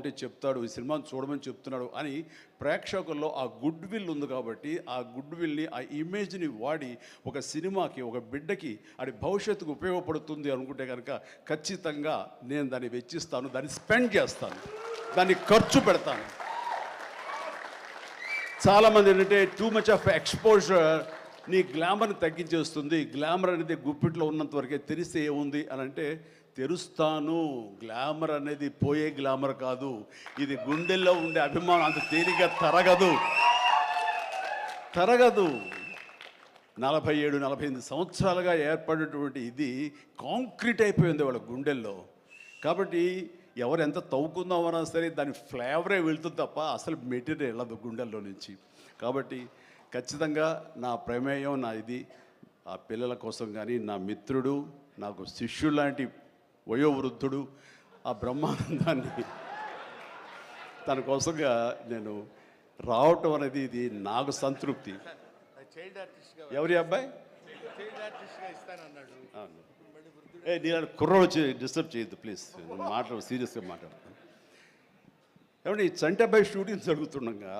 బాగుంటే చెప్తాడు ఈ సినిమాని చూడమని చెప్తున్నాడు అని ప్రేక్షకుల్లో ఆ గుడ్ విల్ ఉంది కాబట్టి ఆ గుడ్ విల్ని ఆ ఇమేజ్ని వాడి ఒక సినిమాకి ఒక బిడ్డకి అది భవిష్యత్తుకు ఉపయోగపడుతుంది అనుకుంటే కనుక ఖచ్చితంగా నేను దాన్ని వెచ్చిస్తాను దాన్ని స్పెండ్ చేస్తాను దాన్ని ఖర్చు పెడతాను. చాలామంది ఏంటంటే టూ మచ్ ఆఫ్ ఎక్స్పోజర్ నీ గ్లామర్ని తగ్గించేస్తుంది గ్లామర్ అనేది గుప్పిట్లో ఉన్నంత వరకే తెరిస్తే ఏముంది? అని అంటే తెరుస్తాను. గ్లామర్ అనేది పోయే గ్లామర్ కాదు. ఇది గుండెల్లో ఉండే అభిమానం. అంత తేలిగ్గా తరగదు. తరగదు. నలభై ఏడు నలభై ఎనిమిది సంవత్సరాలుగా ఏర్పడినటువంటి ఇది కాంక్రీట్ అయిపోయింది వాళ్ళ గుండెల్లో. కాబట్టి ఎవరు ఎంత తవ్వుకుందామన్నా సరే దాని ఫ్లేవరే వెళ్తుంది తప్ప అసలు మెటీరియల్ వెళ్ళదు గుండెల్లో నుంచి. కాబట్టి ఖచ్చితంగా నా ప్రమేయం నా ఇది ఆ పిల్లల కోసం కానీ నా మిత్రుడు నాకు శిష్యుడు లాంటి వయోవృద్ధుడు ఆ బ్రహ్మానందాన్ని తన కోసంగా నేను రావటం అనేది ఇది నాకు సంతృప్తి. ఎవరి అబ్బాయి. ఏ నేను కుర్రోడు వచ్చి డిస్టర్బ్ చేయొద్దు ప్లీజ్ మాట్లాడు సీరియస్గా మాట్లాడతాను ఏమంటే ఈ చంటబ్బాయి షూటింగ్ జరుగుతుండగా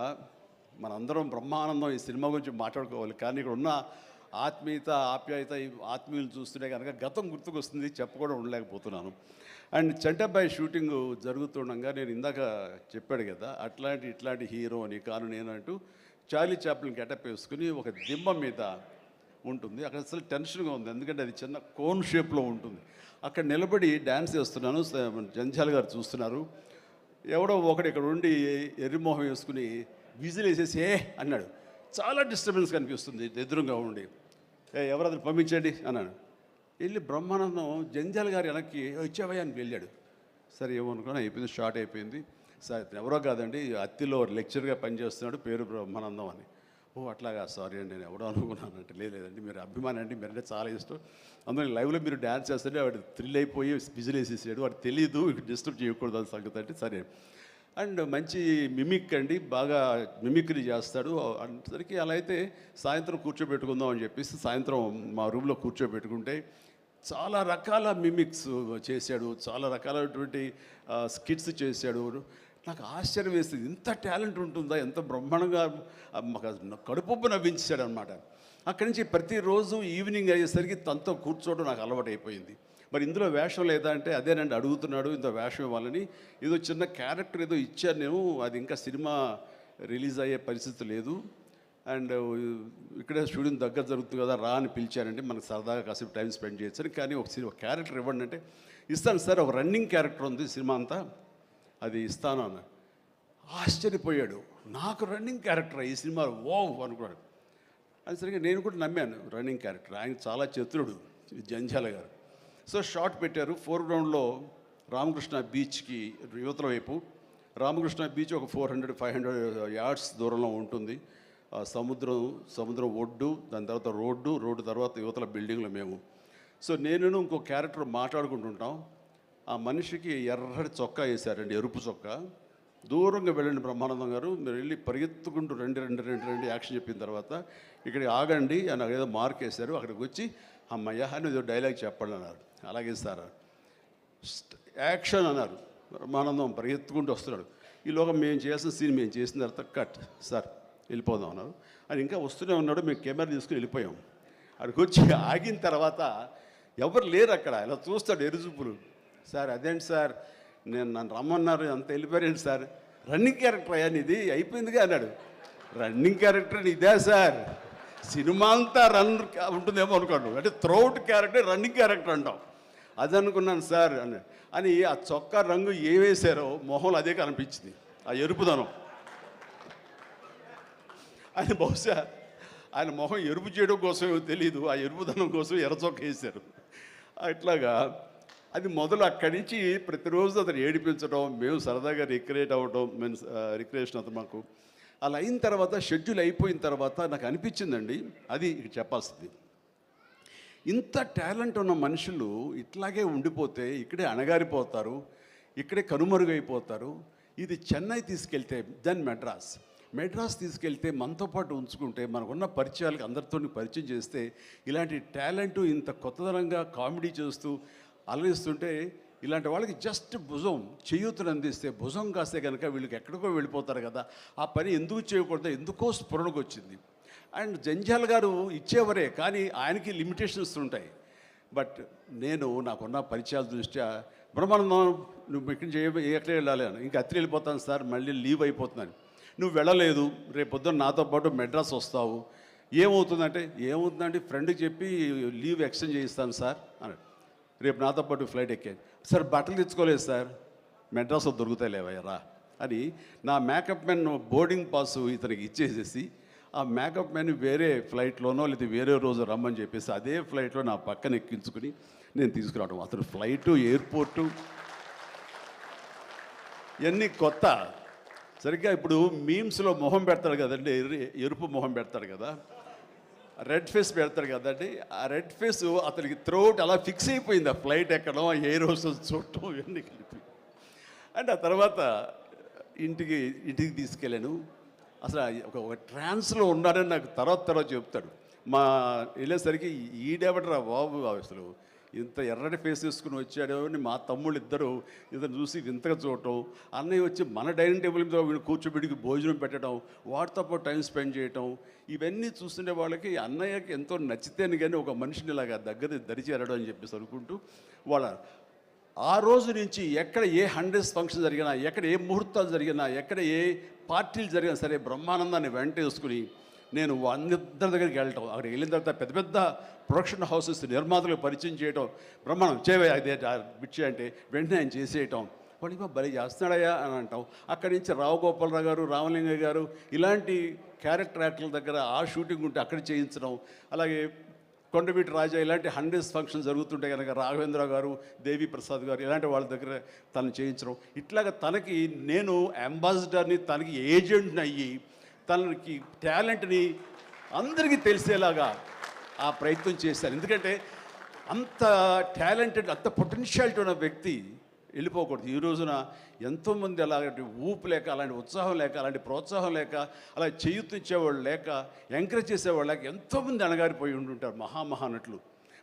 మనందరం బ్రహ్మానందం ఈ సినిమా గురించి మాట్లాడుకోవాలి. కానీ ఇక్కడ ఉన్న ఆత్మీయత ఆప్యాయత ఈ ఆత్మీయులు చూస్తుంటే కనుక గతం గుర్తుకొస్తుంది చెప్పకుండా ఉండలేకపోతున్నాను. అండ్ చంటబ్బాయి షూటింగ్ జరుగుతుండగా నేను ఇందాక చెప్పాడు కదా అట్లాంటి ఇట్లాంటి హీరో అని కాను నేనంటూ చార్లీ చాప్లిన్ గెటప్ వేసుకుని ఒక దిమ్మ మీద ఉంటుంది. అక్కడ అసలు టెన్షన్గా ఉంది. ఎందుకంటే అది చిన్న కోన్ షేప్లో ఉంటుంది. అక్కడ నిలబడి డ్యాన్స్ చేస్తున్నాను. జంజాల్ గారు చూస్తున్నారు. ఎవడో ఒకడు ఇక్కడ ఉండి ఎర్రిమోహం వేసుకుని విజిల్ వేసేసి ఏ అన్నాడు. చాలా డిస్టర్బెన్స్ కనిపిస్తుంది ఎదురుగా ఉండి. ఏ పంపించండి? అన్నాడు. వెళ్ళి బ్రహ్మానందం జంజాల్ గారు వెనక్కి వచ్చావయ్యా అని వెళ్ళాడు. సరే ఏమనుకున్నా అయిపోయింది షార్ట్ అయిపోయింది. సార్ ఎవరో కాదండి అత్తిలో లెక్చర్గా పనిచేస్తున్నాడు పేరు బ్రహ్మానందం అని. ఓ అట్లాగా సారీ అండి నేను ఎవడో అనుకున్నానంటే లేదు లేదండి మీరు అభిమానం అండి మీరంటే చాలా ఇష్టం. అందులో లైవ్లో మీరు డ్యాన్స్ చేస్తుంటే వాడు థ్రిల్ అయిపోయి బిజిల్ వేసేసాడు వాడు తెలియదు డిస్టర్బ్ చేయకూడదు అని సంగతి అంటే సరే అండ్ మంచి మిమిక్ అండి బాగా మిమిక్రీ చేస్తాడు. అందరికీ అలా అయితే సాయంత్రం కూర్చోబెట్టుకుందాం అని చెప్పేసి సాయంత్రం మా రూమ్లో కూర్చోబెట్టుకుంటే చాలా రకాల మిమిక్స్ చేశాడు. చాలా రకాలైనటువంటి స్కిట్స్ చేశాడు. నాకు ఆశ్చర్యం వేస్తుంది ఇంత టాలెంట్ ఉంటుందా? ఎంత బ్రహ్మాండంగా మాకు కడుపు నవ్వించాడు అనమాట అక్కడి నుంచి ప్రతిరోజు ఈవినింగ్ అయ్యేసరికి తనతో కూర్చోవడం నాకు అలవాటు అయిపోయింది మరి ఇందులో వేషం లేదా అంటే అదేనండి అడుగుతున్నాడు ఇంత వేషం ఇవ్వాలని. ఏదో చిన్న క్యారెక్టర్ ఏదో ఇచ్చారు నేను అది ఇంకా సినిమా రిలీజ్ అయ్యే పరిస్థితి లేదు. అండ్ ఇక్కడే స్టూడియో దగ్గర జరుగుతుంది కదా రా అని పిలిచానంటే మనకు సరదాగా కాసేపు టైం స్పెండ్ చేయొచ్చు కానీ ఒక సినిమా క్యారెక్టర్ ఇవ్వండి అంటే ఇస్తాను సార్ ఒక రన్నింగ్ క్యారెక్టర్ ఉంది సినిమా అంతా అది ఇస్తాను అన్న. ఆశ్చర్యపోయాడు. నాకు రన్నింగ్ క్యారెక్టర్ ఈ సినిమా? ఓ అనుకున్నాడు. అది సరిగ్గా నేను కూడా నమ్మాను రన్నింగ్ క్యారెక్టర్. ఆయన చాలా చతురుడు జంజాల గారు. సో షార్ట్ పెట్టారు. ఫోర్ గ్రౌండ్లో రామకృష్ణ బీచ్కి యువతల వైపు. రామకృష్ణ బీచ్ ఒక four hundred five hundred yards దూరంలో ఉంటుంది. ఆ సముద్రం సముద్రం ఒడ్డు దాని తర్వాత రోడ్డు రోడ్డు తర్వాత యువతల బిల్డింగ్లు మేము. సో నేను ఇంకో క్యారెక్టర్ మాట్లాడుకుంటుంటాం. ఆ మనిషికి ఎర్రటి చొక్కా వేశారండి ఎరుపు చొక్కా. దూరంగా వెళ్ళండి బ్రహ్మానందం గారు మీరు వెళ్ళి పరిగెత్తుకుంటూ రెండు రెండు రెండు రెండు యాక్షన్ చెప్పిన తర్వాత ఇక్కడ ఆగండి అని ఏదో మార్క్ వేశారు. అక్కడికి వచ్చి అమ్మయ్య అని ఏదో డైలాగ్ చెప్పండి అన్నారు. అలాగే సార్. యాక్షన్ అన్నారు. బ్రహ్మానందం పరిగెత్తుకుంటూ వస్తున్నాడు. ఈలోగా మేము చేసిన సీన్ మేము చేసిన తర్వాత కట్ సార్ వెళ్ళిపోదాం అన్నారు. అని ఇంకా వస్తూనే ఉన్నాడు. మేము కెమెరా తీసుకుని వెళ్ళిపోయాం. అక్కడికి వచ్చి ఆగిన తర్వాత ఎవరు లేరు అక్కడ. ఇలా చూస్తాడు ఎరుజుపులు సార్ అదేంటి సార్? నేను నన్ను రమ్మన్నారు. అంత వెళ్ళిపోయారేంటి సార్? రన్నింగ్ క్యారెక్టర్ అయ్యా ఇది అయిపోయిందిగా అన్నాడు. రన్నింగ్ క్యారెక్టర్ ఇదే సార్? సినిమా అంతా రన్ ఉంటుందేమో అనుకోండి. అంటే త్రోట్ క్యారెక్టర్ రన్నింగ్ క్యారెక్టర్ అంటాం. అది అనుకున్నాను సార్ అని. అని ఆ చొక్కా రంగు ఏ వేశారో మొహంలో అదే కనిపించింది. ఆ ఎరుపుదనం. ఆయన బహుశా ఆయన మొహం ఎరుపు చేయడం కోసమేమో తెలియదు ఆ ఎరుపుదనం కోసం ఎర్ర చొక్క వేశారు. అట్లాగా అది మొదలు అక్కడి నుంచి ప్రతిరోజు అతను ఏడిపించడం మేము సరదాగా రిక్రియేట్ అవ్వడం మేము రిక్రియేషన్ అతను మాకు అలా అయిన తర్వాత షెడ్యూల్ అయిపోయిన తర్వాత నాకు అనిపించిందండి. అది చెప్పాల్సింది. ఇంత టాలెంట్ ఉన్న మనుషులు ఇట్లాగే ఉండిపోతే ఇక్కడే అణగారిపోతారు ఇక్కడే కనుమరుగైపోతారు. ఇది చెన్నై తీసుకెళ్తే దెన్ మెడ్రాస్ మెడ్రాస్ తీసుకెళ్తే మనతో పాటు ఉంచుకుంటే మనకున్న పరిచయాలకు అందరితో పరిచయం చేస్తే ఇలాంటి టాలెంట్ ఇంత కొత్తదనంగా కామెడీ చేస్తూ అలరిస్తుంటే ఇలాంటి వాళ్ళకి జస్ట్ భుజం చేయూతను అందిస్తే భుజం కాస్తే కనుక వీళ్ళకి ఎక్కడికో వెళ్ళిపోతారు కదా. ఆ పని ఎందుకు చేయకూడదు ఎందుకో స్ఫురణకు వచ్చింది. అండ్ జంజాల్ గారు ఇచ్చేవరే కానీ ఆయనకి లిమిటేషన్స్ ఉంటాయి. బట్ నేను నాకున్న పరిచయాల దృష్ట్యా బ్రహ్మానందం నువ్వు ఇక్కడి నుంచి ఎక్కడ వెళ్ళాలి? అని. ఇంకా అత్రి వెళ్ళిపోతాను సార్ మళ్ళీ లీవ్ అయిపోతున్నాను. నువ్వు వెళ్ళలేదు రేపు పొద్దున్న నాతో పాటు మెడ్రాస్ వస్తావు. ఏమవుతుందంటే ఏమవుతుందంటే ఫ్రెండ్కి చెప్పి లీవ్ ఎక్స్టెండ్ చేయిస్తాను సార్ అన్నాడు. రేపు నాతో పాటు ఫ్లైట్ ఎక్కాను సార్ బట్టలు తెచ్చుకోలేదు సార్. మెడ్రాస్లో దొరుకుతాయి లేవయ్యరా అని నా మేకప్ మెన్ బోర్డింగ్ పాస్ ఇతనికి ఇచ్చేసేసి ఆ మేకప్ మెన్ వేరే ఫ్లైట్లోనో లేదా వేరే రోజు రమ్మని చెప్పేసి అదే ఫ్లైట్లో నా పక్కన ఎక్కించుకుని నేను తీసుకురావడం అతను ఫ్లైటు ఎయిర్పోర్టు ఇవన్నీ కొత్త. సరిగ్గా ఇప్పుడు మీమ్స్లో మొహం పెడతాడు కదండి ఎరుపు మొహం పెడతాడు కదా. రెడ్ ఫేస్ పెడతాడు కదండి. ఆ రెడ్ ఫేస్ అతనికి త్రోట్ అలా ఫిక్స్ అయిపోయింది. ఆ ఫ్లైట్ ఎక్కడం ఆ ఎయిర్ హోస్టెస్ చూడటం ఇవన్నీ కలిపి. అండ్ ఆ తర్వాత ఇంటికి ఇంటికి తీసుకెళ్ళాను. అసలు ఒక ఒక ట్రాన్స్లో ఉన్నాడని నాకు తర్వాత తర్వాత చెప్తాడు. మా వెళ్ళేసరికి ఈడెవడరా బాబు అసలు? ఇంత ఎర్రటి ఫేస్ తీసుకుని వచ్చాడు అని మా తమ్ముళ్ళు ఇద్దరు ఇతను చూసి వింతగా చూడటం అన్నయ్య వచ్చి మన డైనింగ్ టేబుల్ మీద వీళ్ళు కూర్చోబెడికి భోజనం పెట్టడం వాటితో పాటు టైం స్పెండ్ చేయటం ఇవన్నీ చూస్తుండే వాళ్ళకి అన్నయ్యకి ఎంతో నచ్చితేనే కానీ ఒక మనిషిని ఇలాగా దగ్గర దరి చేరడం అని చెప్పేసి అనుకుంటూ వాళ్ళ ఆ రోజు నుంచి ఎక్కడ ఏ హండ్రెడ్స్ ఫంక్షన్ జరిగినా ఎక్కడ ఏ ముహూర్తాలు జరిగినా ఎక్కడ ఏ పార్టీలు జరిగినా సరే బ్రహ్మానందాన్ని వెంట వేసుకుని నేను అందరి దగ్గరికి వెళ్ళటం అక్కడ వెళ్ళిన తర్వాత పెద్ద పెద్ద ప్రొడక్షన్ హౌసెస్ నిర్మాతలకు పరిచయం చేయటం బ్రహ్మాండం. చేయ అదే బిచ్చే అంటే వెంటనే ఆయన చేసేయటం. వాళ్ళు ఇవ్వ భలే చేస్తున్నాడయ్యా అని అంటాం. అక్కడి నుంచి రావు గోపాలరావు గారు రామలింగ గారు ఇలాంటి క్యారెక్టర్ యాక్టర్ల దగ్గర ఆ షూటింగ్ ఉంటే అక్కడ చేయించడం అలాగే కొండవీటి రాజా ఇలాంటి హండ్రెడ్స్ ఫంక్షన్ జరుగుతుంటే కనుక రాఘవేంద్ర గారు దేవి ప్రసాద్ గారు ఇలాంటి వాళ్ళ దగ్గర తను చేయించడం. ఇట్లాగా తనకి నేను అంబాసిడర్ని తనకి ఏజెంట్ని అయ్యి తనకి టాలెంట్ని అందరికీ తెలిసేలాగా ఆ ప్రయత్నం చేశారు. ఎందుకంటే అంత టాలెంటెడ్ అంత పొటెన్షియాలిటీ ఉన్న వ్యక్తి వెళ్ళిపోకూడదు. ఈ రోజున ఎంతోమంది అలాంటి ఊపు లేక అలాంటి ఉత్సాహం లేక అలాంటి ప్రోత్సాహం లేక అలా చేయూతిచ్చేవాళ్ళు లేక ఎంకరేజ్ చేసేవాళ్ళు లేక ఎంతోమంది అణగారిపోయి ఉంటుంటారు మహామహానటులు.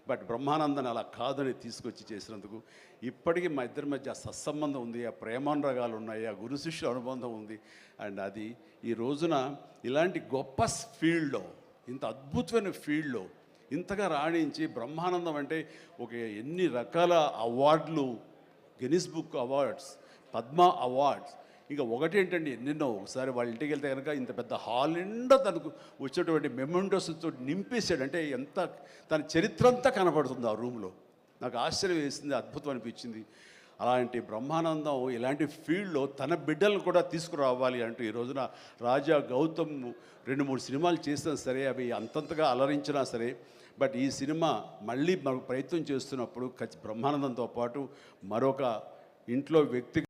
బట్ బ్రహ్మానందన్ అలా కాదని తీసుకొచ్చి చేసినందుకు ఇప్పటికీ మా ఇద్దరి మధ్య సత్సంబంధం ఉంది ఆ ప్రేమానురాగాలు ఉన్నాయి ఆ గురు శిష్యుల అనుబంధం ఉంది. అండ్ అది ఈ రోజున ఇలాంటి గొప్ప ఫీల్డ్లో ఇంత అద్భుతమైన ఫీల్డ్లో ఇంతగా రాణించి బ్రహ్మానందం అంటే ఒక ఎన్ని రకాల అవార్డులు Guinness book awards Padma awards ఇంకా ఒకటేంటండి ఎన్నెన్నో ఒకసారి వాళ్ళ ఇంటికి వెళ్తే కనుక ఇంత పెద్ద హాల్ నిండా తనకు వచ్చేటువంటి మెమెంటోస్తో నింపేశాడు. అంటే ఎంత తన చరిత్ర అంతా కనపడుతుంది ఆ రూమ్లో. నాకు ఆశ్చర్యం వేసింది అద్భుతం అనిపించింది. అలాంటి బ్రహ్మానందం ఇలాంటి ఫీల్డ్లో తన బిడ్డలను కూడా తీసుకురావాలి అంటూ ఈ రోజున రాజా గౌతమ్ రెండు మూడు సినిమాలు చేసినా సరే అవి అంతంతగా అలరించినా సరే బట్ ఈ సినిమా మళ్ళీ మనం ప్రయత్నం చేస్తున్నప్పుడు ఖచ్చి బ్రహ్మానందంతో పాటు మరొక ఇంట్లో వ్యక్తి